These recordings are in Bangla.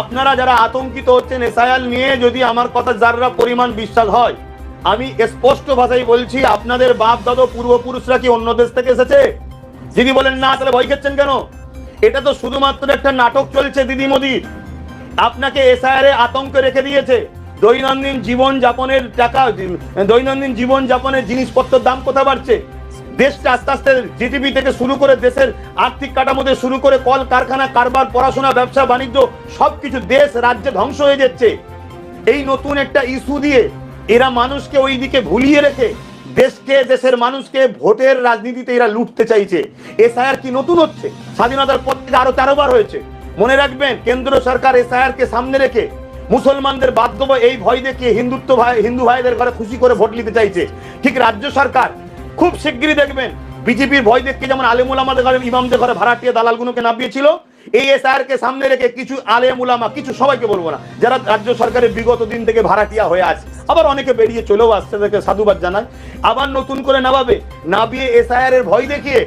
আপনারা যারা আতঙ্কিত হচ্ছেন এসআইআর নিয়ে যদি আমার কথা যাররা পরিমাণ বিশ্বাস হয়, আমি স্পষ্ট ভাষায় বলছি, আপনাদের বাপ, দাদা, পূর্বপুরুষরা কি অন্য দেশ থেকে এসেছে? যদি বলেন, না, তাহলে ভয় খাচ্ছেন কেন? এটা তো শুধুমাত্র একটা নাটক চলছে, দিদি মোদি। আপনাকে এসআইআর এ আতঙ্কে রেখে দিয়েছে। দৈনন্দিন জীবন যাপনের টাকা, দৈনন্দিন জীবন যাপনের জিনিসপত্রের দাম কোথা বাড়ছে? দেশটা আস্তে আস্তে জিডিপি থেকে শুরু করে দেশের আর্থিক কাঠামো শুরু করে কল, কারখানা, কারবার, পড়াশোনা, ব্যবসা, বাণিজ্য, সবকিছু দেশ রাজ্যে ধ্বংস হয়ে যাচ্ছে। এই নতুন একটা ইস্যু দিয়ে এরা মানুষকে ওই দিকে ভুলিয়ে রেখে দেশকে, দেশের মানুষকে ভোটের রাজনীতিতে এরা লুটতে চাইছে। এসআইআর কি নতুন হচ্ছে? স্বাধীনতার পর থেকে আরও তেরো বার হয়েছে। মনে রাখবেন, কেন্দ্র সরকার এসআইআর কে সামনে রেখে মুসলমানদের বাধ্য এই ভয় দেখিয়ে হিন্দুত্ব ভাই, হিন্দু ভাইদের ঘরে খুশি করে ভোট নিতে চাইছে। ঠিক রাজ্য সরকার খুব শিগগিরই দেখবেন। বিজেপির ভয় দেখে যেমন আলেমুল আমাদের ঘরে, ইমামদের ঘরে ভাড়াটিয়া দালালগুলোকে নামিয়েছিল, এই এসআর কে সামনে রেখে কিছু আলেম উলামা কিছু সবাইকে বলব না, যারা রাজ্য সরকারের বিগত দিন থেকে ভাড়াটিয়া হয়ে আছে, আবার অনেকে বেরিয়ে চলেও আসছে তাদেরকে সাধুবাদ জানায় আবার নতুন করে নামাবে নাবিয়ে এসআইআর এর ভয় দেখিয়ে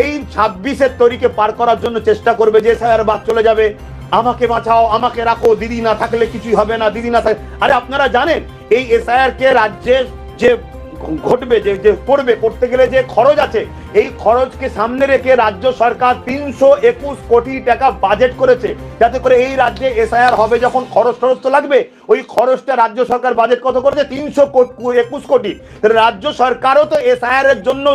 এই ছাব্বিশের তরিকে পার করার জন্য চেষ্টা করবে যে এসআইআর বাদ চলে যাবে। আমাকে বাঁচাও, আমাকে রাখো, দিদি না থাকলে কিছুই হবে না, দিদি না থাকলে আরে আপনারা জানেন, এই এসআইআর কে রাজ্যের যে ঘটবে, যে যে পড়বে করতে গেলে যে খরচ আছে, এই খরচকে সামনে রেখে রাজ্য সরকার তিনশো একুশ কোটি টাকা বাজেট করেছে। যাতে করে এই রাজ্যে এসআইআর হবে যখন খরচ টরচ তো লাগবে, ওই খরচটা রাজ্য সরকার বাজেট কত করেছে? তিনশো একুশ কোটি। রাজ্য সরকারও তো এসআইআর এর জন্য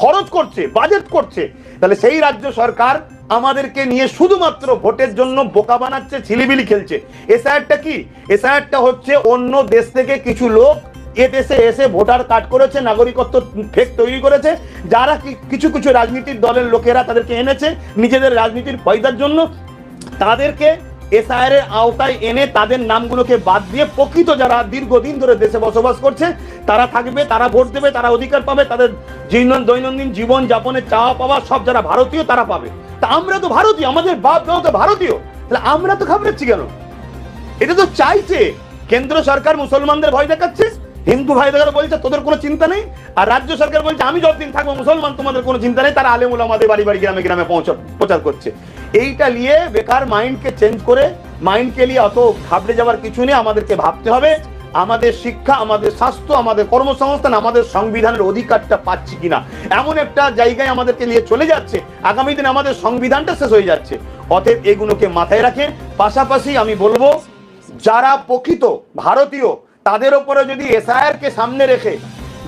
খরচ করছে বাজেট করছে। তাহলে সেই রাজ্য সরকার আমাদেরকে নিয়ে শুধুমাত্র ভোটের জন্য বোকা বানাচ্ছে ছিলিবিলি খেলছে। এসআইআরটা কি? এসআইআরটা হচ্ছে অন্য দেশ থেকে কিছু লোক এ দেশে এসে ভোটার কার্ড করেছে, নাগরিকত্ব ফেক তৈরি করেছে, যারা কিছু কিছু রাজনীতির দলের লোকেরা তাদেরকে এনেছে, নিজেদের রাজনীতির ফয়দার জন্য, তাদেরকে এসআইআর এর আওতায় এনে তাদের নামগুলোকে বাদ দিয়ে প্রকৃত যারা দীর্ঘদিন ধরে দেশে বসবাস করছে, তারা থাকবে, তারা ভোট দেবে, তারা অধিকার পাবে, তাদের দৈনন্দিন জীবন যাপনের চাওয়া পাওয়া সব যারা ভারতীয়, তারা পাবে। তা আমরা তো ভারতীয়, আমাদের বাপ দাও তো ভারতীয়, তাহলে আমরা তো ঘাবড়াচ্ছি কেন? এটা তো চাইছে, কেন্দ্র সরকার মুসলমানদের ভয় দেখাচ্ছে হিন্দু ভাইদের বলছে, তোদের কোনো চিন্তা নেই? আর রাজ্য সরকার বলছে, আমি যতদিন থাকব মুসলমান, তোমাদের কোনো চিন্তা নেই। তারা আলেমুল আমাদের বাড়ি বাড়ি গ্রামে গ্রামে পৌঁছ- প্রচার করছে। এইটা নিয়ে বেকার মাইন্ডকে চেঞ্জ করে, মাইন্ডকে নিয়ে অত ঘাবড়ে যাওয়ার কিছু নেই। আমাদেরকে ভাবতে হবে, আমাদের শিক্ষা, আমাদের স্বাস্থ্য, আমাদের কর্মসংস্থান, আমাদের সংবিধানের অধিকারটা পাচ্ছি কিনা। এমন একটা জায়গায় আমাদেরকে নিয়ে চলে যাচ্ছে। আগামী দিনে আমাদের সংবিধানটা শেষ হয়ে যাচ্ছে। অতএব এগুলোকে মাথায় রাখে পাশাপাশি আমি বলব, যারা প্রকৃত ভারতীয় তাদের ওপরে যদি এসআইআর কে সামনে রেখে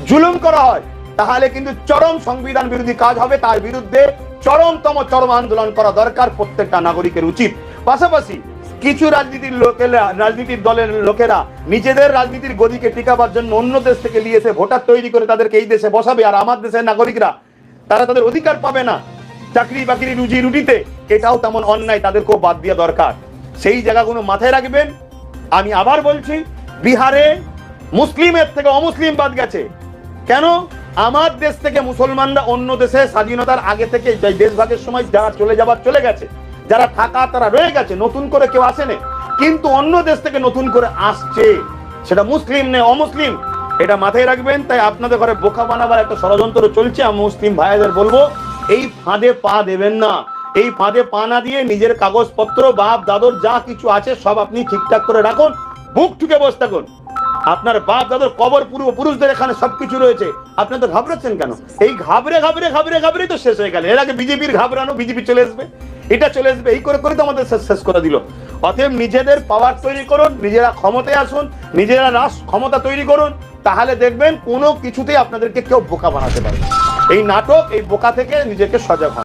জুলুম করা হয়, তাহলে কিন্তু চরম সংবিধান বিরোধী কাজ হবে। তার বিরুদ্ধে চরমতম চরম আন্দোলন করা দরকার প্রত্যেকটা নাগরিকের উচিত। পাশাপাশি কিছু রাজনীতির লোকেরা, রাজনীতির দলের লোকেরা নিজেদের রাজনীতির গদিকে টিকাবার জন্য অন্য দেশ থেকে নিয়ে এসে ভোটার তৈরি করে তাদেরকে এই দেশে বসাবে। আর আমার দেশের নাগরিকরা, তারা তাদের অধিকার পাবে না। চাকরি বাকরি রুজি রুটিতে, এটাও তেমন অন্যায় তাদেরকেও বাদ দেওয়া দরকার। সেই জায়গাগুলো মাথায় রাখবেন। আমি আবার বলছি বিহারে মুসলিমের থেকে অমুসলিম বাদ গেছে। কেন? আমার দেশ থেকে মুসলমানরা অন্য দেশে স্বাধীনতার আগে থেকে দেশভাগের সময় যারা চলে যাবার চলে গেছে, যারা থাকা, তারা রয়ে গেছে, নতুন করে কেউ আসেনি। কিন্তু অন্য দেশ থেকে নতুন করে আসছে। সেটা মুসলিম নেই অমুসলিম, এটা মাথায় রাখবেন। তাই আপনাদের ঘরে বোকা বানাবার একটা ষড়যন্ত্র চলছে, আমি মুসলিম ভাইদের বলব, এই ফাঁদে পা দেবেন না। এই ফাঁদে পা না দিয়ে নিজের কাগজপত্র, বাপ, দাদর যা কিছু আছে, সব আপনি ঠিকঠাক করে রাখুন। বুক ঠুকে বসে থাকুন। আপনার বাপ, দাদর কবর, পূর্ব পুরুষদের এখানে সবকিছু রয়েছে। আপনি তো ঘাবড়াচ্ছেন কেন? এই ঘাবড়ে ঘাবড়ে ঘাবড়ে ঘাবড়ে তো শেষ হয়ে গেল। এর আগে বিজেপির ঘাবড়ানো বিজেপি চলে আসবে। এটা চলে আসবে। এই করে করে তো আমাদের শেষ শেষ করে দিল। অতএব নিজেদের পাওয়ার তৈরি করুন, নিজেরা ক্ষমতায় আসুন, নিজেরা রাষ্ট্র ক্ষমতা তৈরি করুন। তাহলে দেখবেন কোনো কিছুতেই আপনাদেরকে কেউ বোকা বানাতে পারবে না। এই নাটক, এই বোকা থেকে নিজেকে সজাগ হন।